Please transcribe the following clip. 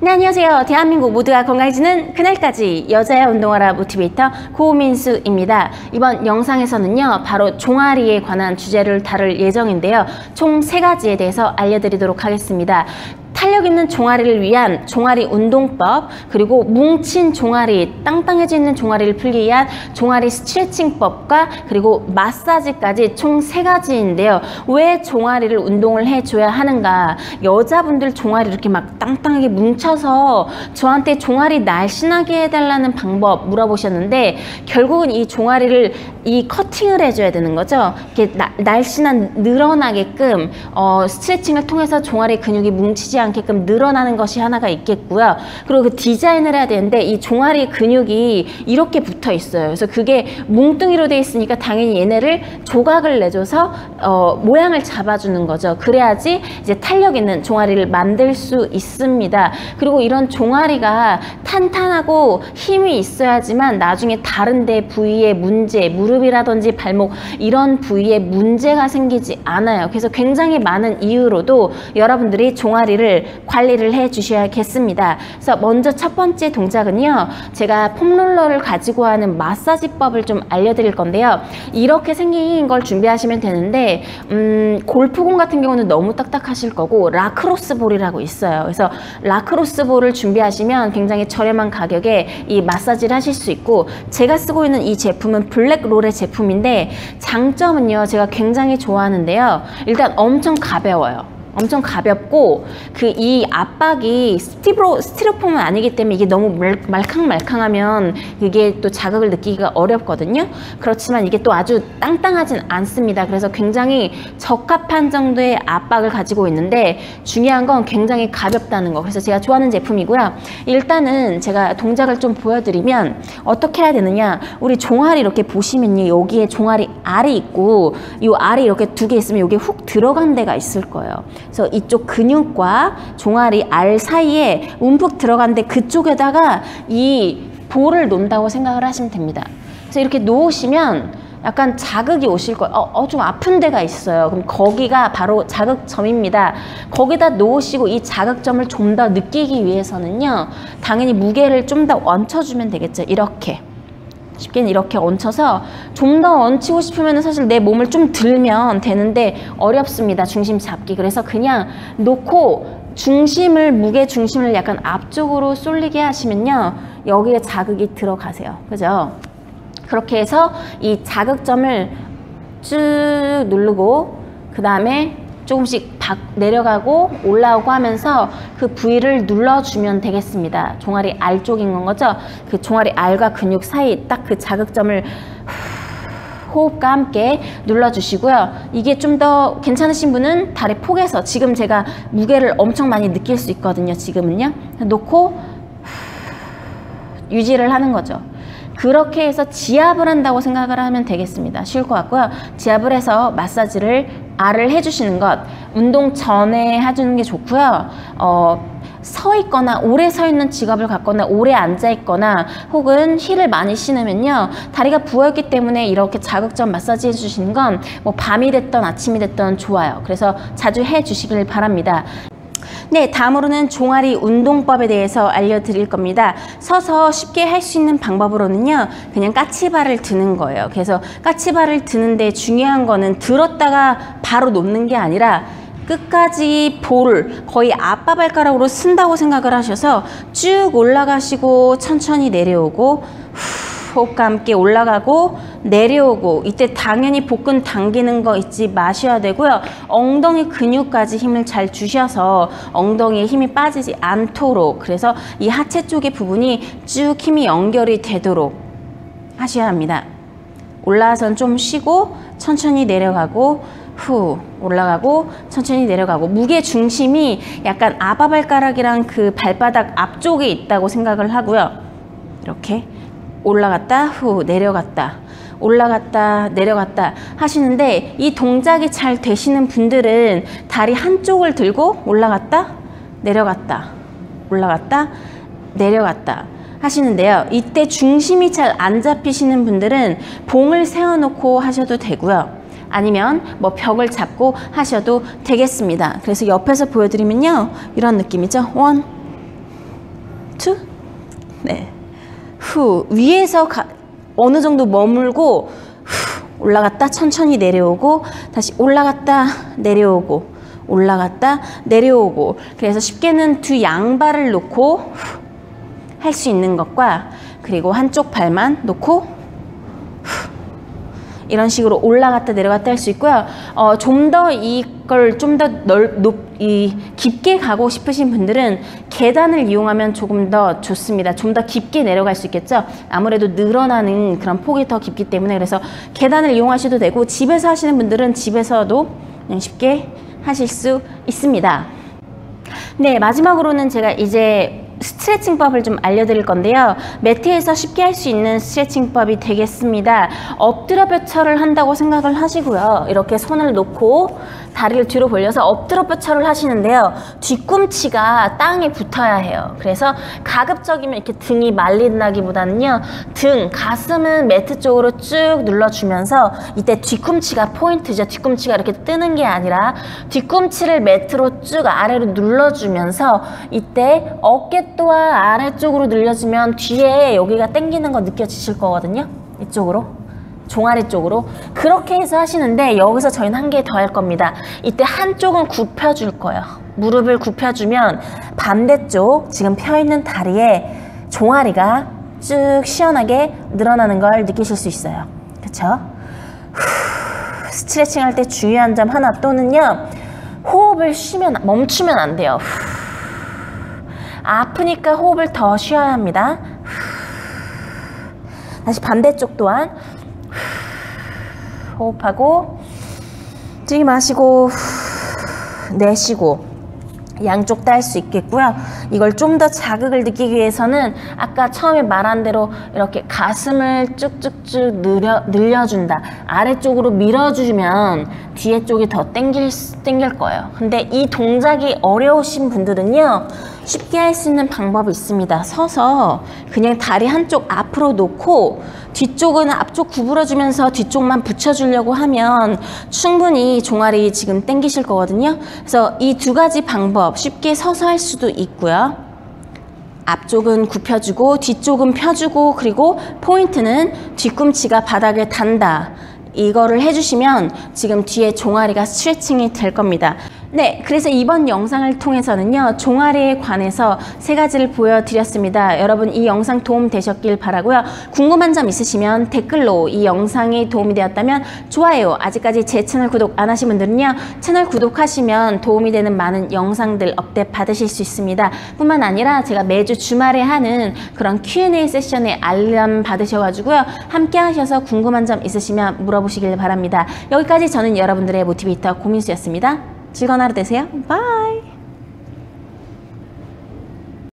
네, 안녕하세요. 대한민국 모두가 건강해지는 그날까지 여자의 운동하라 모티베이터 고민수입니다. 이번 영상에서는요, 바로 종아리에 관한 주제를 다룰 예정인데요. 총 세 가지에 대해서 알려드리도록 하겠습니다. 탄력 있는 종아리를 위한 종아리 운동법 그리고 뭉친 종아리 땅땅해져 있는 종아리를 풀기 위한 종아리 스트레칭법과 그리고 마사지까지 총 세 가지인데요. 왜 종아리를 운동을 해줘야 하는가? 여자분들 종아리 이렇게 막 땅땅하게 뭉쳐서 저한테 종아리 날씬하게 해달라는 방법 물어보셨는데 결국은 이 종아리를 이 커팅을 해줘야 되는 거죠. 이렇게 나, 날씬한 늘어나게끔 어, 스트레칭을 통해서 종아리 근육이 뭉치지 않 않게끔 늘어나는 것이 하나가 있겠고요. 그리고 그 디자인을 해야 되는데 이 종아리 근육이 이렇게 붙어 있어요. 그래서 그게 뭉뚱이로 돼 있으니까 당연히 얘네를 조각을 내줘서 어, 모양을 잡아주는 거죠. 그래야지 이제 탄력 있는 종아리를 만들 수 있습니다. 그리고 이런 종아리가 탄탄하고 힘이 있어야지만 나중에 다른 데 부위에 문제, 무릎이라든지 발목 이런 부위에 문제가 생기지 않아요. 그래서 굉장히 많은 이유로도 여러분들이 종아리를 관리를 해 주셔야겠습니다. 그래서 먼저 첫 번째 동작은요. 제가 폼롤러를 가지고 하는 마사지법을 좀 알려드릴 건데요. 이렇게 생긴 걸 준비하시면 되는데 음, 골프공 같은 경우는 너무 딱딱하실 거고 라크로스 볼이라고 있어요. 그래서 라크로스 볼을 준비하시면 굉장히 저렴한 가격에 이 마사지를 하실 수 있고 제가 쓰고 있는 이 제품은 블랙롤의 제품인데 장점은요. 제가 굉장히 좋아하는데요. 일단 엄청 가벼워요. 엄청 가볍고 그 이 압박이 스티브로 스티로폼은 아니기 때문에 이게 너무 말캉말캉하면 이게 또 자극을 느끼기가 어렵거든요. 그렇지만 이게 또 아주 땅땅하진 않습니다. 그래서 굉장히 적합한 정도의 압박을 가지고 있는데 중요한 건 굉장히 가볍다는 거. 그래서 제가 좋아하는 제품이고요. 일단은 제가 동작을 좀 보여드리면 어떻게 해야 되느냐. 우리 종아리 이렇게 보시면요. 여기에 종아리 알이 있고 이 알이 이렇게 두 개 있으면 여기 훅 들어간 데가 있을 거예요. 그래서 이쪽 근육과 종아리 알 사이에 움푹 들어간데 그쪽에다가 이 볼을 놓는다고 생각을 하시면 됩니다. 그래서 이렇게 놓으시면 약간 자극이 오실 거예요. 어, 어, 좀 아픈 데가 있어요. 그럼 거기가 바로 자극점입니다. 거기다 놓으시고 이 자극점을 좀 더 느끼기 위해서는요. 당연히 무게를 좀 더 얹혀주면 되겠죠. 이렇게. 쉽게는 이렇게 얹혀서 좀 더 얹히고 싶으면 사실 내 몸을 좀 들면 되는데 어렵습니다. 중심 잡기. 그래서 그냥 놓고 중심을 무게 중심을 약간 앞쪽으로 쏠리게 하시면요. 여기에 자극이 들어가세요. 그죠? 그렇게 해서 이 자극점을 쭉 누르고 그 다음에 조금씩 박 내려가고 올라오고 하면서 그 부위를 눌러주면 되겠습니다. 종아리 알 쪽인 건 거죠. 그 종아리 알과 근육 사이 딱 그 자극점을 호흡과 함께 눌러주시고요. 이게 좀 더 괜찮으신 분은 다리 폭에서 지금 제가 무게를 엄청 많이 느낄 수 있거든요. 지금은요. 놓고 유지를 하는 거죠. 그렇게 해서 지압을 한다고 생각을 하면 되겠습니다. 쉬울 것 같고요. 지압을 해서 마사지를 알을 해주시는 것 운동 전에 해주는 게 좋고요. 어, 서 있거나 오래 서 있는 직업을 갖거나 오래 앉아 있거나 혹은 힐을 많이 신으면요 다리가 부어있기 때문에 이렇게 자극점 마사지 해주시는 건 뭐 밤이 됐던 아침이 됐던 좋아요 그래서 자주 해주시길 바랍니다 네, 다음으로는 종아리 운동법에 대해서 알려드릴 겁니다. 서서 쉽게 할 수 있는 방법으로는요. 그냥 까치발을 드는 거예요. 그래서 까치발을 드는데 중요한 거는 들었다가 바로 놓는 게 아니라 끝까지 볼 거의 아빠 발가락으로 쓴다고 생각을 하셔서 쭉 올라가시고 천천히 내려오고 후, 호흡과 함께 올라가고 내려오고 이때 당연히 복근 당기는 거 잊지 마셔야 되고요. 엉덩이 근육까지 힘을 잘 주셔서 엉덩이에 힘이 빠지지 않도록 그래서 이 하체 쪽의 부분이 쭉 힘이 연결이 되도록 하셔야 합니다. 올라와선 좀 쉬고 천천히 내려가고 후 올라가고 천천히 내려가고 무게 중심이 약간 아바발가락이랑 그 발바닥 앞쪽에 있다고 생각을 하고요. 이렇게 올라갔다 후 내려갔다 올라갔다 내려갔다 하시는데 이 동작이 잘 되시는 분들은 다리 한쪽을 들고 올라갔다 내려갔다 올라갔다 내려갔다 하시는데요. 이때 중심이 잘 안 잡히시는 분들은 봉을 세워놓고 하셔도 되고요. 아니면 뭐 벽을 잡고 하셔도 되겠습니다. 그래서 옆에서 보여드리면요. 이런 느낌이죠. 원 투, 네. 후, 위에서 가, 어느 정도 머물고, 후, 올라갔다 천천히 내려오고, 다시 올라갔다 내려오고, 올라갔다 내려오고. 그래서 쉽게는 두 양발을 놓고 할 수 있는 것과, 그리고 한쪽 발만 놓고, 후, 이런 식으로 올라갔다 내려갔다 할 수 있고요. 어, 좀 더 이걸 좀 더 넓, 높, 이 깊게 가고 싶으신 분들은 계단을 이용하면 조금 더 좋습니다. 좀 더 깊게 내려갈 수 있겠죠. 아무래도 늘어나는 그런 폭이 더 깊기 때문에 그래서 계단을 이용하셔도 되고 집에서 하시는 분들은 집에서도 쉽게 하실 수 있습니다. 네, 마지막으로는 제가 이제 스트레칭법을 좀 알려드릴 건데요. 매트에서 쉽게 할 수 있는 스트레칭법이 되겠습니다. 엎드려 뼈철을 한다고 생각을 하시고요. 이렇게 손을 놓고 다리를 뒤로 벌려서 엎드려 뼈철을 하시는데요. 뒤꿈치가 땅에 붙어야 해요. 그래서 가급적이면 이렇게 등이 말린다기보다는요. 등, 가슴은 매트 쪽으로 쭉 눌러주면서 이때 뒤꿈치가 포인트죠. 뒤꿈치가 이렇게 뜨는 게 아니라 뒤꿈치를 매트로 쭉 아래로 눌러주면서 이때 어깨 또한 아래쪽으로 늘려주면 뒤에 여기가 당기는 거 느껴지실 거거든요. 이쪽으로. 종아리 쪽으로 그렇게 해서 하시는데 여기서 저희는 한 개 더 할 겁니다. 이때 한쪽은 굽혀줄 거예요. 무릎을 굽혀주면 반대쪽 지금 펴있는 다리에 종아리가 쭉 시원하게 늘어나는 걸 느끼실 수 있어요. 그쵸? 후, 스트레칭 할 때 주의한 점 하나 또는요. 호흡을 쉬면 멈추면 안 돼요. 후. 아프니까 호흡을 더 쉬어야 합니다. 다시 반대쪽 또한 호흡하고 들이마시고 내쉬고 양쪽 다 할 수 있겠고요. 이걸 좀 더 자극을 느끼기 위해서는 아까 처음에 말한 대로 이렇게 가슴을 쭉쭉쭉 늘려, 늘려준다. 아래쪽으로 밀어주면 뒤에 쪽이 더 땡길, 땡길 거예요. 근데 이 동작이 어려우신 분들은요. 쉽게 할 수 있는 방법이 있습니다. 서서 그냥 다리 한쪽 앞으로 놓고 뒤쪽은 앞쪽 구부러주면서 뒤쪽만 붙여주려고 하면 충분히 종아리 지금 땡기실 거거든요. 그래서 이 두 가지 방법 쉽게 서서 할 수도 있고요. 앞쪽은 굽혀주고 뒤쪽은 펴주고 그리고 포인트는 뒤꿈치가 바닥에 닿는다. 이거를 해주시면 지금 뒤에 종아리가 스트레칭이 될 겁니다. 네, 그래서 이번 영상을 통해서는요, 종아리에 관해서 세 가지를 보여드렸습니다. 여러분 이 영상 도움 되셨길 바라고요. 궁금한 점 있으시면 댓글로 이 영상이 도움이 되었다면 좋아요, 아직까지 제 채널 구독 안 하신 분들은요, 채널 구독하시면 도움이 되는 많은 영상들 업데이트 받으실 수 있습니다. 뿐만 아니라 제가 매주 주말에 하는 그런 Q&A 세션에 알람 받으셔가지고요, 함께 하셔서 궁금한 점 있으시면 물어보시길 바랍니다. 여기까지 저는 여러분들의 모티베이터 고민수였습니다. 즐거운 하루 되세요. 바이.